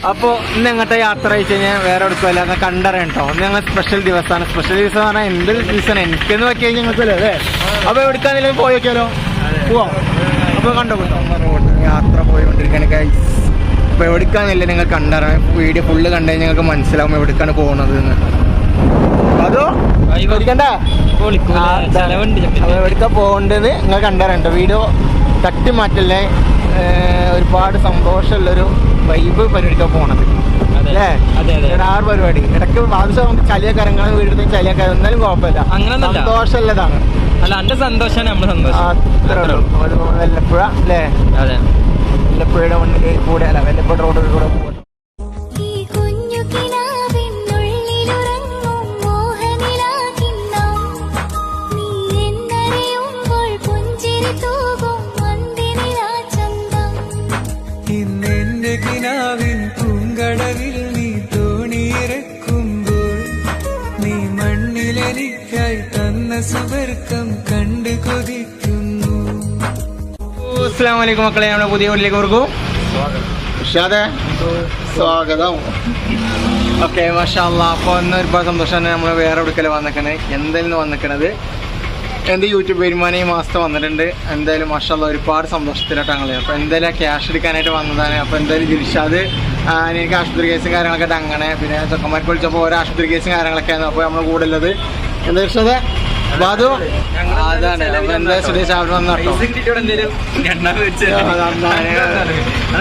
അപ്പോൾ ഇന്ന് എങ്ങോട്ടെ യാത്ര അയച്ചു കഴിഞ്ഞാൽ വേറെ എടുക്കുമല്ല എന്നാൽ കണ്ടറിയണം കേട്ടോ. ഒന്ന് ഞങ്ങൾ സ്പെഷ്യൽ ദിവസമാണ് സ്പെഷ്യൽ ദിവസം പറഞ്ഞാൽ എന്ത് ദിവസമാണ് എനിക്കെന്ന് വെച്ച് കഴിഞ്ഞാൽ ഞങ്ങൾക്കല്ലേ അല്ലേ? അപ്പോൾ എടുക്കാന്നില്ല പോയി നോക്കിയാലോ പോവാം. അപ്പോൾ കണ്ടോ യാത്ര പോയിക്കൊണ്ടിരിക്കുകയാണ് ഗൈസ് അപ്പോൾ എവിടേക്കാന്നില്ല നിങ്ങൾ കണ്ടറിയാം വീഡിയോ ഫുള്ള് കണ്ടു കഴിഞ്ഞാൽ ഞങ്ങൾക്ക് മനസ്സിലാവും എവിടേക്കാണ് പോകുന്നത് എന്ന്. അതോ? എവിടേക്കാ പോകേണ്ടത് നിങ്ങൾ കണ്ടറിയണ്ടോ വീഡിയോ തട്ടി മാറ്റല്ലേ? ഒരുപാട് സന്തോഷമുള്ളൊരു വൈബ് പരിപാടിക്കാൻ പോണത്. അല്ലേ? അതെ, അതെ. ഇവിടെ ആറ് പരിപാടി. ഇടയ്ക്ക് ആവശ്യം നമുക്ക് ചളിയൊക്കെ ഇറങ്ങാൻ വീട്ടിൽ ചളിയൊക്കെ എന്നാലും കുഴപ്പമില്ല. അങ്ങനെ സന്തോഷമുള്ളതാണ്. അല്ല എന്റെ സന്തോഷമാണ് സന്തോഷം. വെല്ലപ്പുഴ അല്ലേ? അതെ. വെല്ലപ്പുഴയുടെ മുന്നിൽ കൂടെ അല്ല വല്ലപ്പുഴ റോഡിൽ കൂടെ അസ്സാം വലൈക്കും മക്കളെ നമ്മുടെ പുതിയ വീട്ടിലേക്ക് ഓർക്കൂ സ്വാഗതം സ്വാഗതം. ഓക്കെ മഷാല്ല. അപ്പോൾ ഇന്ന് ഒരുപാട് സന്തോഷമാണ് നമ്മൾ വേറെ എടുക്കൽ വന്നിക്കണേ? എന്തായാലും വന്നിക്കണത്? എന്റെ യൂട്യൂബ് വരുമാനം ഈ മാസത്തെ വന്നിട്ടുണ്ട്. എന്തായാലും മഷാല്ല ഒരുപാട് സന്തോഷത്തിലായിട്ട് ഞങ്ങൾ അപ്പോൾ എന്തായാലും ക്യാഷ് എടുക്കാനായിട്ട് വന്നതാണ്. അപ്പോൾ എന്തായാലും ജിരിഷാദ് എനിക്ക് ആശുപത്രി കേസും കാര്യങ്ങളൊക്കെ അങ്ങനെ പിന്നെ ചെക്കന്മാർക്ക് വിളിച്ചപ്പോൾ ഓരോ ആശുപത്രി കേസും കാര്യങ്ങളൊക്കെ ആയിരുന്നു അപ്പോൾ നമ്മൾ കൂടുതലത് എന്താ എന്താ ദിൽഷാദേ ബാധു? അതാണ്. അപ്പോൾ എന്താ സുരേഷ് അവിടെ വന്നു? കേട്ടോ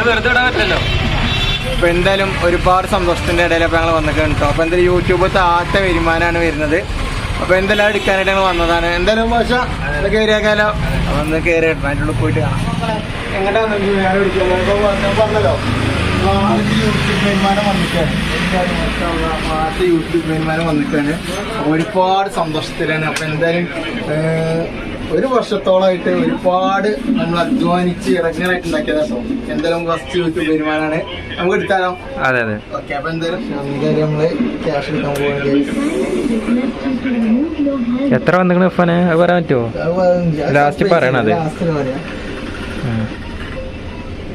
വെറുതെ വിടാൻ പറ്റില്ലല്ലോ. അപ്പൊ എന്തായാലും ഒരുപാട് സന്തോഷത്തിന്റെ ഇടയിൽ അപ്പൊ ഞങ്ങൾ വന്നിട്ടുണ്ട് കേട്ടോ അപ്പൊ എന്തായാലും യൂട്യൂബ് താത്ത വരുമാനമാണ് വരുന്നത്. അപ്പൊ എന്തെല്ലാം എടുക്കാനായിട്ട് ഞങ്ങൾ വന്നതാണ്. എന്തായാലും ഭാഷ കയറിയാക്കാലോ അപ്പൊ ഒന്ന് കയറി അതിന്റെ ഉള്ളിൽ പോയിട്ട് കാണാം. എങ്ങോട്ടാണ് വേറെ പറഞ്ഞല്ലോ. ആദ്യത്തെ യൂട്യൂബർമാരെ വന്നിട്ടാണ് ഒരുപാട് സന്തോഷത്തിലാണ്. അപ്പൊ എന്തായാലും ഒരു വർഷത്തോളമായിട്ട് ഒരുപാട് നമ്മൾ അധ്വാനിച്ച് ഇറങ്ങാനായിട്ട് ഉണ്ടാക്കിയതാ കേട്ടോ എന്തായാലും ഫസ്റ്റ് യൂട്യൂബ് വരുമാനമാണ് നമുക്ക് എടുത്താലോ? അതെ അതെ. ഓക്കെ അപ്പൊ എന്തായാലും നമ്മൾ ക്യാഷ് എടുക്കാൻ പോകുന്നത് എത്ര വന്നിക്കണ ഇഫനെ അത് പറയാൻ പറ്റുമോ ലാസ്റ്റ് പറയണത്. ലാസ്റ്റ് പറയാം.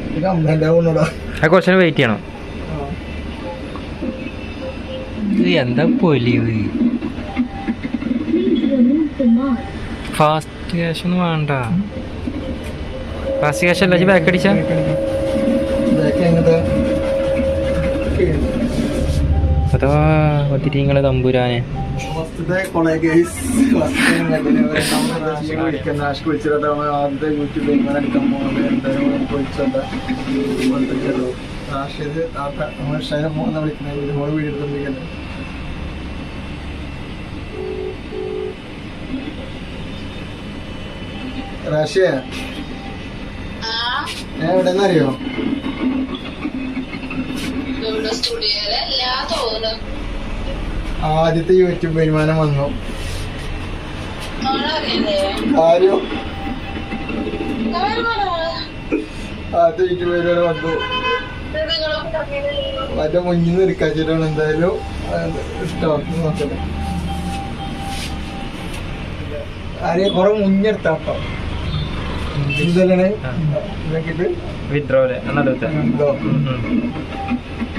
ഇത് കംപ്ലൈന്റ് ആവുന്നുണ്ടോ അത് കുറച്ചു വെയിറ്റ് ചെയ്യണം. എന്താ പൊലിയത് ഫാസ്റ്റ് ക്യാഷ് ഒന്നും വേണ്ട. ഫാസ്റ്റ് ക്യാഷ് അല്ല ബാക്ക് അടിച്ച? അതാ ഒത്തിരി നിങ്ങളെ തമ്പുരാനെ. ഫസ്റ്റത്തെ കൊളേഗേഴ്സ് വിളിക്കുന്ന ആഷ്ക്ക് വിളിച്ചിട്ട് ആദ്യത്തെ യൂട്യൂബ് വരുമാനം എടുക്കാൻ പോകുന്നത് എന്തായാലും നമുക്ക് വിളിച്ചോണ്ട് റാഷിദ് താത്ത നമ്മൾ ഷൈന വിളിക്കുന്നത് റാഷിയ ഞാൻ എവിടെ നിന്നറിയോ സ്റ്റുഡിയോയിലല്ല തോന്നുന്നു. ആദ്യത്തെ യൂട്യൂബ് വരുമാനം വന്നു. ആരും? ആദ്യത്തെ യൂട്യൂബ് വരുമാനം വന്നു. മറ്റേ മുന്നിൽ നിന്ന് എടുക്കാച്ചിട്ടാണ് എന്തായാലും ഇഷ്ടമാക്കി നോക്കട്ടെ. ആരെയും കുറെ മുന്നെടുത്താട്ടോ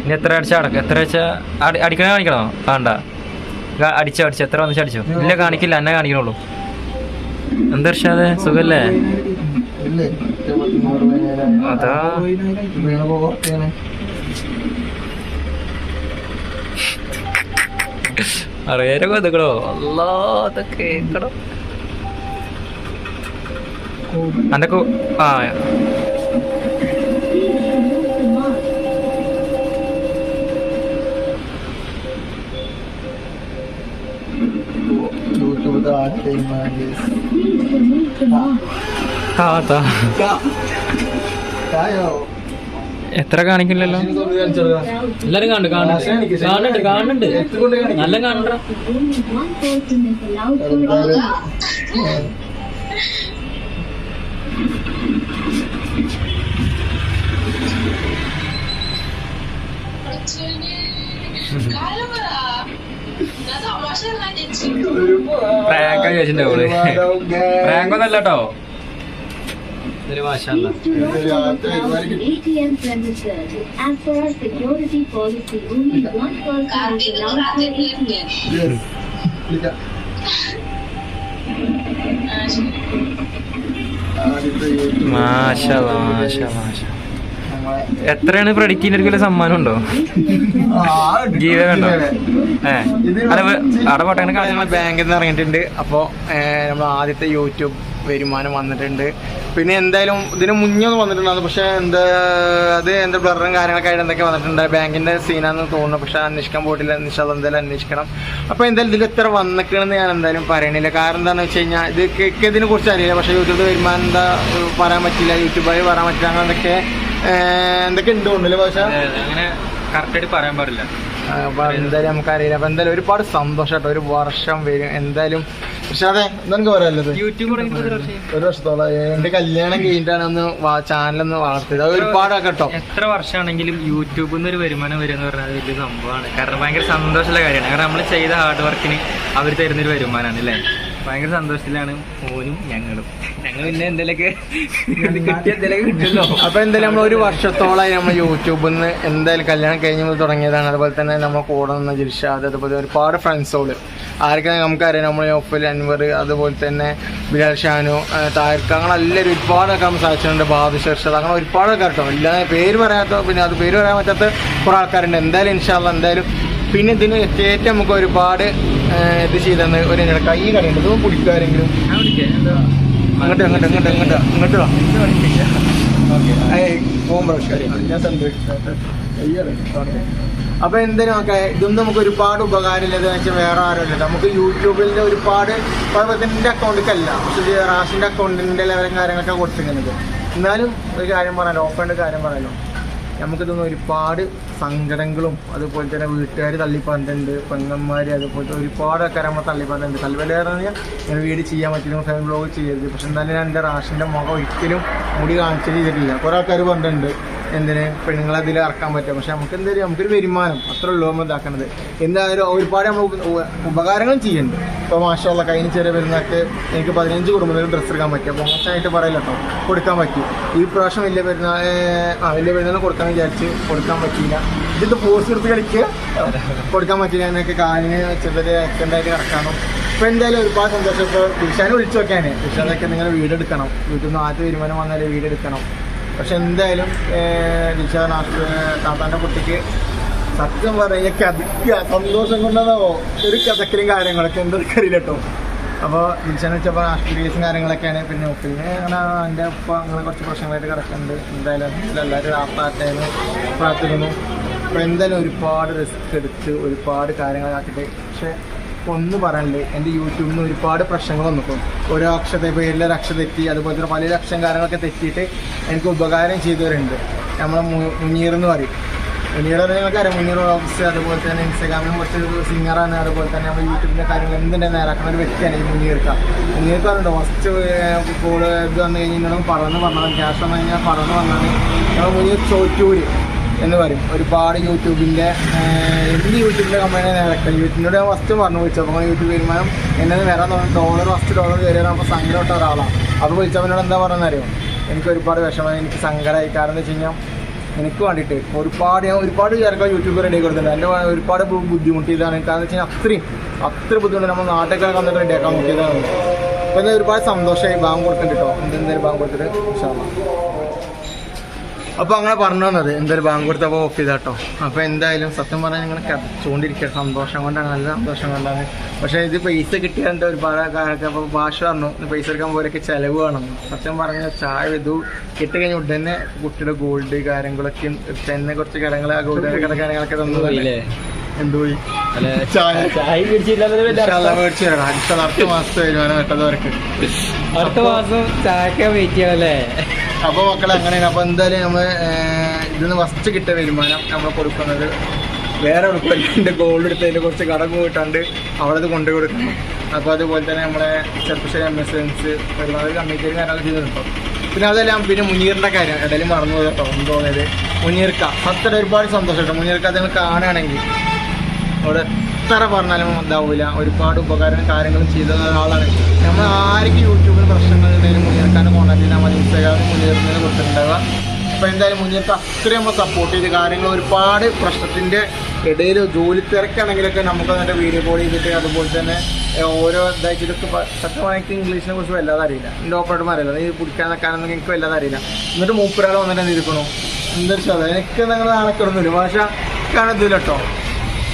ഇനി എത്ര അടിച്ചാ അടക്കം? എത്ര അടിച്ച അടിക്കണേ കാണിക്കണോ? വേണ്ട. അടിച്ചോ അടിച്ചോ. എത്ര വന്നിച്ച് അടിച്ചോ? ഇല്ല കാണിക്കില്ല. എന്നെ കാണിക്കണുള്ളൂ. എന്താ ഇർഷാദേ സുഖല്ലേ. അതാ. വീണപ്പോ കുറച്ചാണ് അറിയാരോ കൊതുക്കണോ അല്ലോ കേക്കണോ ആ ആ താ കായോ? എത്ര കാണിക്കില്ലല്ലോ? എല്ലാരും കാണു കാണുന്നുണ്ട്. കാണുന്നുണ്ട് നല്ല കാണണ്ട. കാലം പറ ഞാൻ തമാശ പറഞ്ഞാ ചേച്ചി പ്രാങ്ക് ചോദിച്ചിട്ടുണ്ടാവും പ്രാങ്ക് ഒന്നല്ല കേട്ടോ ഒരു മാഷല്ല മാഷല്ല മാഷ. നമ്മളെ എത്രയാണ് പ്രൊഡിക്റ്റ് ഒരു സമ്മാനം ഉണ്ടോ? ഗീവേ ഗീവ ഉണ്ടോ? ഏ. ഇത് അല്ല വേ- അവിടെ പോട്ടെ നമ്മളെ ബാങ്കിൽ നിന്ന് ഇറങ്ങിയിട്ടുണ്ട്. അപ്പോൾ നമ്മൾ ആദ്യത്തെ യൂട്യൂബ് വരുമാനം വന്നിട്ടുണ്ട്. പിന്നെ എന്തായാലും ഇതിന് മുന്നേ ഒന്നും വന്നിട്ടുണ്ടായിരുന്നു. പക്ഷേ എന്താ അത് എന്താ ബ്ലറും കാര്യങ്ങളൊക്കെ ആയിട്ട് എന്തൊക്കെ വന്നിട്ടുണ്ട്. ബാങ്കിന്റെ സീനാന്ന് തോന്നുന്നു. പക്ഷെ അന്വേഷിക്കാൻ പോയിട്ടില്ല. നിഷാദ് എന്തായാലും അന്വേഷിക്കണം. അപ്പോൾ എന്തായാലും ഇതിൽ എത്ര വന്നിക്കണമെന്ന് ഞാൻ എന്തായാലും പറയണില്ല. കാരണം എന്താണെന്ന് വെച്ച് കഴിഞ്ഞാൽ ഇത് ഇതിനെ കുറിച്ച് അറിയില്ല. പക്ഷേ യൂട്യൂബ് വരുമാനം എന്താ പറയാൻ പറ്റില്ല. യൂട്യൂബായി പറയാൻ പറ്റില്ല. അങ്ങനെ എന്തൊക്കെ ഉണ്ട് അങ്ങനെ കറക്റ്റായിട്ട് പറയാൻ പാടില്ല. അപ്പൊ എന്തായാലും നമുക്കറിയില്ല. അപ്പൊ എന്തായാലും ഒരുപാട് സന്തോഷം കേട്ടോ ഒരു വർഷം വരും. എന്തായാലും പക്ഷെ അതെ എന്താ പറയാനുള്ളത്. ഒരു വർഷത്തോളം. എന്റെ കല്യാണം കഴിഞ്ഞിട്ടാണ് ഒന്ന് ചാനലൊന്ന് വളർത്തിയത്. അത് ഒരുപാട് കേട്ടോ എത്ര വർഷമാണെങ്കിലും യൂട്യൂബിൽ നിന്ന് ഒരു വരുമാനം വരും എന്ന് പറഞ്ഞാൽ വലിയ സംഭവമാണ്. കാരണം ഭയങ്കര സന്തോഷമുള്ള കാര്യമാണ്. കാരണം നമ്മൾ ചെയ്ത ഹാർഡ് വർക്കിന് അവർ തരുന്നൊരു വരുമാനമാണ് അല്ലേ? ഭയങ്കര സന്തോഷത്തിലാണ് ഓനും ഞങ്ങളും. ഞങ്ങൾ പിന്നെ എന്തെങ്കിലും കിട്ടിയ എന്തെങ്കിലുമൊക്കെ കിട്ടുമല്ലോ. അപ്പൊ എന്തായാലും നമ്മൾ ഒരു വർഷത്തോളമായി നമ്മൾ യൂട്യൂബിൽ നിന്ന് എന്തായാലും കല്യാണം കഴിഞ്ഞ് തുടങ്ങിയതാണ്. അതുപോലെ തന്നെ നമ്മൾ കൂടെ നിന്ന ജിൽഷാദ് അതുപോലെ ഒരുപാട് ഫ്രണ്ട്സുകൾ ആരൊക്കെ നമുക്കറിയാം നമ്മൾ ഒഫൽ അൻവർ അതുപോലെ തന്നെ ബിലാൽ ഷാനു താരിഖ് അങ്ങനെ എല്ലാവരും ഒരുപാടൊക്കെ നമ്മൾ സാധിച്ചിട്ടുണ്ട് ബാദുഷ ഇർഷദ് അങ്ങനെ ഒരുപാട് കേട്ടോ എല്ലാ പേര് പറയാത്ത പിന്നെ അത് പേര് പറയാൻ പറ്റാത്ത കുറേ ആൾക്കാരുണ്ട്. എന്തായാലും ഇൻഷാല്ല എന്തായാലും പിന്നെ ഇതിന് ഏറ്റവും നമുക്ക് ഒരുപാട് ഇത് ചെയ്തെന്ന് ഒരു കൈ കടയുണ്ട്. ഇതൊന്നും കുടിക്കാരെങ്കിലും അങ്ങോട്ട് അങ്ങോട്ട് അങ്ങോട്ട് അങ്ങോട്ട് അങ്ങോട്ട്. അപ്പൊ എന്തിനൊക്കെ ഇതൊന്നും നമുക്ക് ഒരുപാട് ഉപകാരമില്ലത് വെച്ചാൽ വേറെ ആരുമില്ല നമുക്ക് യൂട്യൂബിൽ ഒരുപാട് പർവത്തിന്റെ അക്കൗണ്ടിക്കല്ല പക്ഷെ ഇത് റാഷിന്റെ അക്കൗണ്ടിന്റെ ലെവലും കാര്യങ്ങളൊക്കെ കൊടുത്തിരിക്കുന്നത്. എന്നാലും ഒരു കാര്യം പറയാലോ ഓഫറിന്റെ കാര്യം പറയാലോ നമുക്കിതൊന്നും ഒരുപാട് സങ്കടങ്ങളും അതുപോലെ തന്നെ വീട്ടുകാർ തള്ളിപ്പറഞ്ഞിട്ടുണ്ട് പെങ്ങന്മാർ അതുപോലത്തെ ഒരുപാട് ആൾക്കാർ നമ്മൾ തള്ളിപ്പറഞ്ഞിട്ടുണ്ട് തള്ളിപ്പറഞ്ഞാൽ പറഞ്ഞാൽ ഞാൻ വീട് ചെയ്യാൻ പറ്റില്ല ഫാമിലി ബ്ലോഗ് ചെയ്യരുത്. പക്ഷെ എന്തായാലും ഞാൻ എന്റെ റാഷിന്റെ മുഖം ഒരിക്കലും മുടി കാണിച്ചു ചെയ്തിട്ടില്ല. കുറേ ആൾക്കാർ പറഞ്ഞിട്ടുണ്ട് എന്തിന് പെണ്ണുങ്ങളെ അതിൽ ഇറക്കാൻ പറ്റും? പക്ഷെ നമുക്ക് എന്തായാലും നമുക്കൊരു വരുമാനം. അത്ര ഉള്ളൂ നമ്മൾ ഇതാക്കണത്. എന്തായാലും ഒരുപാട് നമ്മൾ ഉപകാരങ്ങളും ചെയ്യുന്നുണ്ട്. ഇപ്പോൾ മാഷമുള്ള കഴിഞ്ഞ ചെറിയ പെരുന്നാൾക്ക് എനിക്ക് പതിനഞ്ച് കുടുംബത്തിൽ ഡ്രസ്സ് എടുക്കാൻ പറ്റി. അപ്പോൾ മോശമായിട്ട് പറയില്ല കേട്ടോ കൊടുക്കാൻ പറ്റി. ഈ പ്രാവശ്യം വലിയ പെരുന്നാൾ ആ വലിയ പെരുന്നാൾ കൊടുക്കാൻ വിചാരിച്ച് കൊടുക്കാൻ പറ്റിയില്ല. ഇതിന്റെ പോസ്റ്റ് എടുത്ത് കളിക്ക്. കൊടുക്കാൻ പറ്റില്ല എന്നൊക്കെ കാലിന് ചെറിയ ആക്സിഡന്റ് കിടക്കാനും. ഇപ്പോൾ എന്തായാലും ഒരുപാട് സന്തോഷം. ഇപ്പോൾ വിഷാനെ വിളിച്ചു നോക്കാനേ വിഷാനൊക്കെ നിങ്ങൾ വീട് എടുക്കണം വീട്ടിൽ നിന്ന് ആദ്യ തീരുമാനം വന്നാലേ വീട് എടുക്കണം പക്ഷെ എന്തായാലും ദിശ താത്താന്റെ കുട്ടിക്ക് സത്യം പറഞ്ഞ കഥയ്ക്ക സന്തോഷം കൊണ്ടതോ ഒരു കഥക്കലും കാര്യങ്ങളൊക്കെ എന്തൊക്കെ അറിയില്ല കേട്ടോ അപ്പോൾ നിഷാന്ന് വെച്ചപ്പോൾ ആസ്ട്രേലിയസും കാര്യങ്ങളൊക്കെയാണ്. പിന്നെ പിന്നെ അങ്ങനെ എന്റെ ഉപ്പ അങ്ങനെ കുറച്ച് പ്രശ്നങ്ങളായിട്ട് കിടക്കുന്നുണ്ട്. എന്തായാലും എല്ലാവരും ആപ്പാട്ടേന്ന് പ്രാർത്ഥിക്കുന്നു. അപ്പോൾ എന്തായാലും ഒരുപാട് റിസ്ക് എടുത്ത് ഒരുപാട് കാര്യങ്ങളാക്കിയിട്ട് പക്ഷേ ഒന്ന് പറയാനുണ്ട് എന്റെ യൂട്യൂബിൽ നിന്ന് ഒരുപാട് പ്രശ്നങ്ങൾ വന്നിപ്പോൾ ഓരോ അക്ഷത്തെ പേരിലെ അക്ഷരം തെറ്റി അതുപോലെ തന്നെ പല അക്ഷരം കാര്യങ്ങളൊക്കെ തെറ്റിയിട്ട് എനിക്ക് ഉപകാരം ചെയ്തവരുണ്ട്. നമ്മളെ മുനീർ എന്ന് പറയും. മുനീർ നിങ്ങൾക്ക് അറിയാം മുനീർ ഓഫീസ് അതുപോലെ തന്നെ ഇൻസ്റ്റാഗ്രാമിലും കുറച്ച് സിംഗറാണ് അതുപോലെ തന്നെ നമ്മൾ യൂട്യൂബിന്റെ കാര്യങ്ങൾ എന്തിന്റെ നേരാക്കുന്ന ഒരു വ്യക്തിയാണ് ഈ മുനീർക്ക. മുനീർക്ക് പറഞ്ഞിട്ട് ഫസ്റ്റ് കോൾ ഇത് വന്നു കഴിഞ്ഞാൽ പറന്ന് പറഞ്ഞാൽ ക്യാഷ് വന്നു കഴിഞ്ഞാൽ പറന്ന് വന്നാണ് നമ്മൾ മുനീർ ചോറ്റൂര്. എന്ന് പറയും. ഒരുപാട് യൂട്യൂബിന്റെ എന്ത് യൂട്യൂബിന്റെ കമ്പനി യൂട്യൂബിനോട് ഞാൻ ഫസ്റ്റ് പറഞ്ഞു വിളിച്ചത്. അപ്പോൾ യൂട്യൂബ് വരുമാനം എന്നെ വരാൻ തോന്നുന്നു ഡോളർ ഫസ്റ്റ് ഡോളർ കയറിയാൽ അപ്പോൾ സങ്കടപ്പെട്ട ഒരാളാണ്. അപ്പോൾ വിളിച്ചവനോട് എന്താ അറിയോ? എനിക്ക് ഒരുപാട് വിഷമം. എനിക്ക് സങ്കടമായി കാരണം എന്ന് വെച്ച് കഴിഞ്ഞാൽ എനിക്ക് വേണ്ടിയിട്ട് ഒരുപാട് ഞാൻ ഒരുപാട് ചേർക്കാൻ യൂട്യൂബ് റെഡി കൊടുത്തിട്ടുണ്ട്. എന്റെ ഒരുപാട് ബുദ്ധിമുട്ട് ഇതാണ് കാരണം വെച്ച് കഴിഞ്ഞാൽ അത്രയും അത്ര ബുദ്ധിമുട്ട് നമ്മൾ നാട്ടിലൊക്കെ വന്നിട്ട് റെഡിയാക്കാൻ നോക്കിയതാണ് അപ്പോൾ ഒരുപാട് സന്തോഷമായി ബാങ്ക് കൊടുക്കുന്നുണ്ട് കേട്ടോ എന്തെന്തായാലും ബാങ്ക് കൊടുത്തിട്ട് ഇൻഷാല്ലാ. അപ്പൊ അങ്ങനെ പറഞ്ഞു തന്നത് എന്തായാലും ബാങ്ക് കൊടുത്തപ്പോൾ ഓഫ് ചെയ്താട്ടോ. അപ്പൊ എന്തായാലും സത്യം പറഞ്ഞാൽ ഞങ്ങൾ കടച്ചുകൊണ്ടിരിക്കുക സന്തോഷം കൊണ്ടാണ് നല്ല സന്തോഷം കൊണ്ടാണ്. പക്ഷെ ഇത് പൈസ കിട്ടിയാണ്ട് ഒരുപാട് കാലൊക്കെ അപ്പൊ ഭാഷ പറഞ്ഞു. പൈസ എടുക്കാൻ പോലൊക്കെ ചെലവ് വേണം. സത്യം പറഞ്ഞാൽ ചായ ഇത് കിട്ടിക്കഴിഞ്ഞ ഉടനെ കുട്ടിയുടെ ഗോൾഡ് കാര്യങ്ങളൊക്കെ തന്നെ കുറച്ച് കാര്യങ്ങൾ ഗോൾഡ് കാര്യങ്ങളൊക്കെ തന്നു അടുത്ത മാസത്തെ വരുമാനം അടുത്ത മാസം ചായക്ക വെയിറ്റ് ചെയ്യണല്ലേ അപ്പൊ മക്കളെ അങ്ങനെയാണ്. അപ്പൊ എന്തായാലും നമ്മൾ ഇതിന്ന് ഫസ്റ്റ് കിട്ടിയ വരുമാനം നമ്മൾ കൊടുക്കുന്നത് വേറെ എളുപ്പമില്ല ഗോൾഡ് എടുത്തതിന്റെ കുറച്ച് കടം പോയിട്ടുണ്ട്. അവിടെ ഇത് കൊണ്ടു കൊടുക്കണം. അപ്പൊ അതുപോലെ തന്നെ നമ്മളെ ചെറുപ്പശ്ശേരി എം എസ് എൻസ് ഒരുപാട് കമ്മിറ്റിയും കാര്യങ്ങളൊക്കെ ചെയ്തിട്ടുണ്ടോ. പിന്നെ അതെല്ലാം പിന്നെ മുനീറിന്റെ കാര്യം. ഇടയിൽ മറന്നു പോയി കേട്ടോ എന്ന് തോന്നിയത്. മുനീർക്ക. സത്യം ഒരുപാട് സന്തോഷം കേട്ടോ മുനീർക്ക അതിനെ കാണുകയാണെങ്കിൽ അവിടെ എത്ര പറഞ്ഞാലും എന്താവില്ല ഒരുപാട് ഉപകാരം കാര്യങ്ങളും ചെയ്ത ഒരാളാണ് നമ്മൾ ആർക്ക് യൂട്യൂബിൽ പ്രശ്നങ്ങൾ എന്തെങ്കിലും മുന്നേർക്കാൻ കോൺടാക്ട് ചെയ്താൽ മതി ഇൻസ്റ്റാഗ്രാമിൽ മുന്നേറുന്നതിന് കൊടുത്തിട്ടുണ്ടാവുക അപ്പോൾ എന്തായാലും മുന്നേർക്ക് അത്രയും നമ്മൾ സപ്പോർട്ട് ചെയ്ത് കാര്യങ്ങൾ ഒരുപാട് പ്രശ്നത്തിന്റെ ഇടയിൽ ജോലി തിരക്കാണെങ്കിലൊക്കെ നമുക്ക് അതിന്റെ വീഡിയോ കോൾ ചെയ്തിട്ട് അതുപോലെ തന്നെ ഓരോ ഇതായിട്ട് ഇതൊക്കെ സത്യമായിട്ട് ഇംഗ്ലീഷിനെ കുറിച്ച് വല്ലാതെ അറിയില്ല. എന്റെ ഓപ്പറേറ്റർ അറിയില്ല ഈ പിടിക്കാൻ നിൽക്കാനൊന്നും എനിക്ക് വല്ലാതെ അറിയില്ല. എന്നിട്ട് മൂപ്പരാൾ വന്നിട്ട് എന്തിരിക്കണോ എന്താ ശതമാനം എനിക്ക് നിങ്ങൾ നാളെ കിടന്നില്ല പക്ഷേ കാണത്തില്ല കേട്ടോ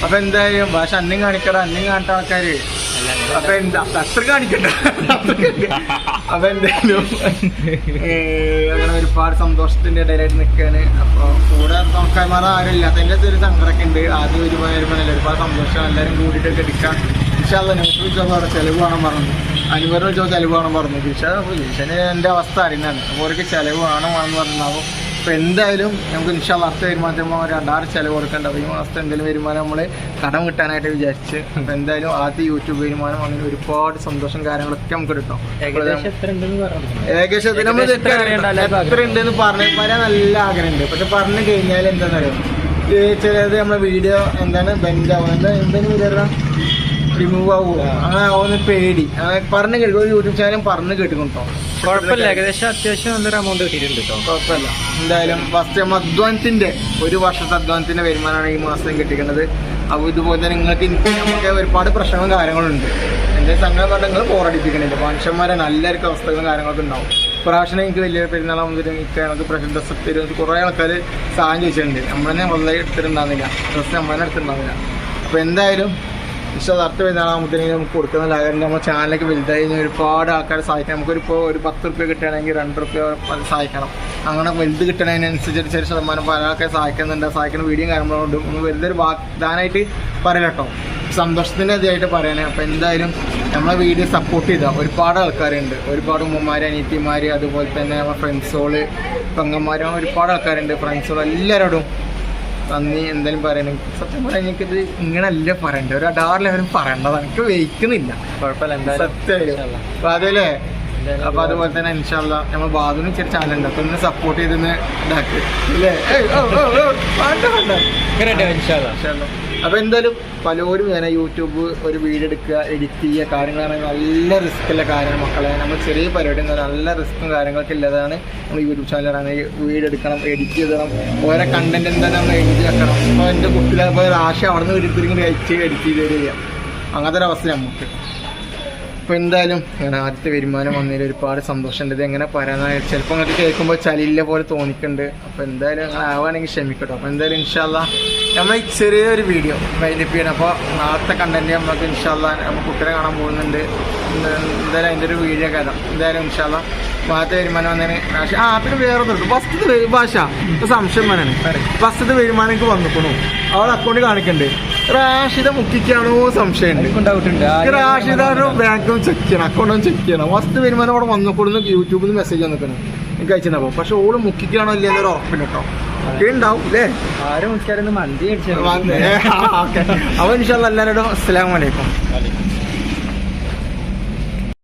അപ്പൊ എന്തായാലും ഭാഷ അന്നം കാണിക്കട അന്നം കാണിട്ട ആൾക്കാര്. അപ്പൊ എന്താ അത്ര കാണിക്കണ്ട. അപ്പൊ എന്തായാലും അങ്ങനെ ഒരുപാട് സന്തോഷത്തിന്റെ ഇടയിലായിട്ട് നിൽക്കാണ് അപ്പൊ കൂടെ നോക്കാന്മാർ ആരും അതിന്റെ ഒരു സങ്കടമൊക്കെ ഉണ്ട്. ആദ്യം ഒരു പോയാലും ഒരുപാട് സന്തോഷം. എല്ലാവരും കൂടിയിട്ടൊക്കെ എടുക്കാം ഇൻഷാല്ല വിളിച്ചപ്പോൾ അവിടെ ചെലവ് വേണം പറഞ്ഞു. അനുവരം ചോദിച്ചാൽ ചെലവ് വേണം പറഞ്ഞു. പക്ഷേ ഈശന് എന്റെ അവസ്ഥ അറിയുന്നതാണ്. അവർക്ക് ചെലവ് വേണം വേണം പറഞ്ഞാവും. അപ്പോൾ എന്തായാലും നമുക്ക് ഇൻഷാല്ല അടുത്ത വരുമാനത്തിനുമ്പോൾ രണ്ടാറ് ചിലവ് കൊടുക്കേണ്ട. അപ്പോൾ ഈ മാസത്തെ എന്തെങ്കിലും വരുമാനം നമ്മൾ കടം കിട്ടാനായിട്ട് വിചാരിച്ച് അപ്പോൾ എന്തായാലും ആദ്യം യൂട്യൂബ് വരുമാനം അങ്ങനെ ഒരുപാട് സന്തോഷം കാര്യങ്ങളൊക്കെ നമുക്ക് കിട്ടും. ഏകദേശം എത്ര ഉണ്ടെന്ന് പറഞ്ഞു നമ്മൾ എത്ര ഉണ്ടെന്ന് പറയാൻ നല്ല ആഗ്രഹമുണ്ട്. പക്ഷെ പറഞ്ഞു കഴിഞ്ഞാൽ എന്താണെന്നറിയാം ചിലത് നമ്മളെ വീഡിയോ എന്താണ് ബെൻഡ് ആവുക. എന്താ എന്തെങ്കിലും വിചാരണം റിമൂവ് ആവുമോ അങ്ങനെ ആവുന്ന പേടി. അങ്ങനെ പറഞ്ഞു കേൾക്കും യൂട്യൂബ് ചാനലും പറഞ്ഞു കേട്ടിട്ടുണ്ടോ കുഴപ്പമില്ല. ഏകദേശം അത്യാവശ്യം നല്ലൊരു എമൗണ്ട് കിട്ടിയിട്ടുണ്ട് കേട്ടോ കുഴപ്പമില്ല. എന്തായാലും ഫസ്റ്റ് നമ്മൾ അധ്വാനത്തിന്റെ ഒരു വർഷത്തെ അധ്വാനത്തിന്റെ വരുമാനമാണ് ഈ മാസം കിട്ടിക്കുന്നത് അപ്പോൾ ഇതുപോലെ തന്നെ നിങ്ങൾക്ക് നമുക്ക് ഒരുപാട് പ്രശ്നങ്ങളും കാര്യങ്ങളുണ്ട്. എന്റെ സംഘം പറഞ്ഞാൽ നിങ്ങൾ പോറടിപ്പിക്കണില്ല മനുഷ്യന്മാരെ നല്ലൊരു അവസ്ഥകളും കാര്യങ്ങളൊക്കെ ഉണ്ടാവും. പ്രാവശ്യം എനിക്ക് വലിയ പെരുന്നാളാകുമ്പോഴത്തേക്കും എനിക്ക് ഞങ്ങൾക്ക് പ്രശ്നം ഡ്രസ്സ് തരും കുറേ ആൾക്കാർ സഹായം ചോദിച്ചിട്ടുണ്ട്. നമ്മളെന്നെ വളരെ എടുത്തിട്ടുണ്ടാകുന്നില്ല ഡ്രസ്സ് നമ്മളെ എടുത്തിട്ടുണ്ടാവുന്നില്ല എടുത്തിട്ടുണ്ടാകുന്നില്ല അപ്പോൾ എന്തായാലും പക്ഷെ അടുത്ത പെരുന്നാളാകുമ്പോഴത്തേക്കും നമുക്ക് കൊടുക്കുന്ന ലാഗറിൽ നമ്മുടെ ചാനലൊക്കെ വലുതായി കഴിഞ്ഞാൽ ഒരുപാട് ആൾക്കാരെ സഹായിക്കണം. നമുക്കൊരിപ്പോൾ ഒരു പത്ത് റുപ്യ കിട്ടുകയാണെങ്കിൽ രണ്ട് റുപ്യ സഹായിക്കണം. അങ്ങനെ വലുത് കിട്ടണതിനനുസരിച്ച് ചെറിയ ശതമാനം പല ആൾക്കാരെ സഹായിക്കുന്നുണ്ട്. സഹായിക്കുന്ന വീഡിയോ കാര്യങ്ങളുണ്ട് ഒന്ന് വലുതൊരു വാഗ്ദാനമായിട്ട് പറയലട്ടോ. സന്തോഷത്തിന്റെ ഇതായിട്ട് പറയണേ. അപ്പോൾ എന്തായാലും നമ്മളെ വീഡിയോ സപ്പോർട്ട് ചെയ്താൽ ഒരുപാട് ആൾക്കാരുണ്ട്. ഒരുപാട് ഉമ്മമാർ അനിയത്തിമാർ അതുപോലെ തന്നെ നമ്മുടെ ഫ്രണ്ട്സുകൾ പെങ്ങന്മാരും ഒരുപാട് ആൾക്കാരുണ്ട്. ഫ്രണ്ട്സുകൾ എല്ലാവരോടും നന്ദി എന്തായാലും പറയണം. സത്യം പറയാൻ എനിക്കിത് ഇങ്ങനല്ല പറയണ്ടേ. ഒരു അടാർ ലെവലും പറയേണ്ടതാണ്. എനിക്ക് വെയിക്കുന്നില്ല. കുഴപ്പമില്ല എന്തായാലും സത്യമായും അപ്പൊ അതല്ലേ? അപ്പൊ അതുപോലെ തന്നെ ഇൻഷാല്ല നമ്മൾ ബാദുവിന് ചെറിയ ചാനൽ ഉണ്ട്. അപ്പൊ ഇന്ന് സപ്പോർട്ട് ചെയ്തെന്ന് ഇതാക്കി. ഇല്ലേ? ഏയ്, ഓ, ഓ, ഓ, വേണ്ട, വേണ്ട. ഇൻഷാല്ലാ ഇൻഷാല്ലാ. അപ്പൊ എന്തായാലും പലരും ഇങ്ങനെ യൂട്യൂബ് ഒരു വീഡിയോ എടുക്കുക എഡിറ്റ് ചെയ്യുക കാര്യങ്ങൾ നല്ല റിസ്ക് ഉള്ള കാര്യമാണ് മക്കളെ നമ്മൾ ചെറിയ പരിപാടി നല്ല റിസ്ക്കും കാര്യങ്ങളൊക്കെ ഇല്ലതാണ് നമ്മൾ യൂട്യൂബ് ചാനലാണ് വീഡിയോ എടുക്കണം എഡിറ്റ് ചെയ്തണം ഓരോ കണ്ടന്റ് എന്താ നമ്മൾ എഡിറ്റ് ആക്കണം അപ്പോൾ എന്റെ കുട്ടികളെ പോലെ ആശ അവിടെ നിന്ന് അയച്ച് എഡിറ്റ് ചെയ്ത് തരിക അങ്ങനത്തെ ഒരു നമുക്ക് അപ്പോൾ എന്തായാലും ആദ്യത്തെ വരുമാനം വന്നതിൽ ഒരുപാട് സന്തോഷമുണ്ട്. ഇത് എങ്ങനെ പറയാനായി ചിലപ്പോൾ നിങ്ങൾക്ക് കേൾക്കുമ്പോൾ ചലിയില്ല പോലെ തോന്നിക്കുന്നുണ്ട് അപ്പോൾ എന്തായാലും അങ്ങനെ ആവുകയാണെങ്കിൽ ക്ഷമിക്കട്ടോ. അപ്പോൾ എന്തായാലും ഇൻഷാല്ല നമ്മൾ ചെറിയൊരു വീഡിയോ വൈൻഡപ്പ് ചെയ്യണം അപ്പോൾ നാളത്തെ കണ്ടന്റ് നമുക്ക് ഇൻഷാല്ല നമുക്ക് കുട്ടികളെ കാണാൻ പോകുന്നുണ്ട്. എന്തായാലും അതിന്റെ ഒരു വീഡിയോ കഥ എന്തായാലും ഇൻഷാല്ല ഭാഗത്തെ വരുമാനം വന്നതിന് ആ പിന്നെ വേറെ ഒന്നും ഫസ്റ്റത്തെ ഭാഷ. സംശയം വേണേ ഫസ്റ്റത്തെ വരുമാനം എനിക്ക് വന്നിക്കണു. അവൾ അക്കൗണ്ട് കാണിക്കണ്ട്. റാഷിത മുക്കിക്കാണോ സംശയമുണ്ട്. റാഷിദാരുടെ ബാങ്കും ചെക്ക് ചെയ്യണം അക്കൗണ്ടും ചെക്ക് ചെയ്യണം. വസ്തു വരുമാനം അവിടെ വന്നപ്പോഴും യൂട്യൂബിൽ നിന്ന് മെസ്സേജ് വന്നിക്കണം എനിക്ക് അയച്ചിട്ടുണ്ടാവും. പക്ഷെ ഓൾ മുക്കിക്കാണോ ഇല്ല എന്നൊരു ഉറപ്പില്ല കേട്ടോ. ഉണ്ടാവും അല്ലേ? ആരും മന്തി അവൻ ഇൻഷാല്ല എല്ലാവരോടും അസ്സലാമലൈക്കും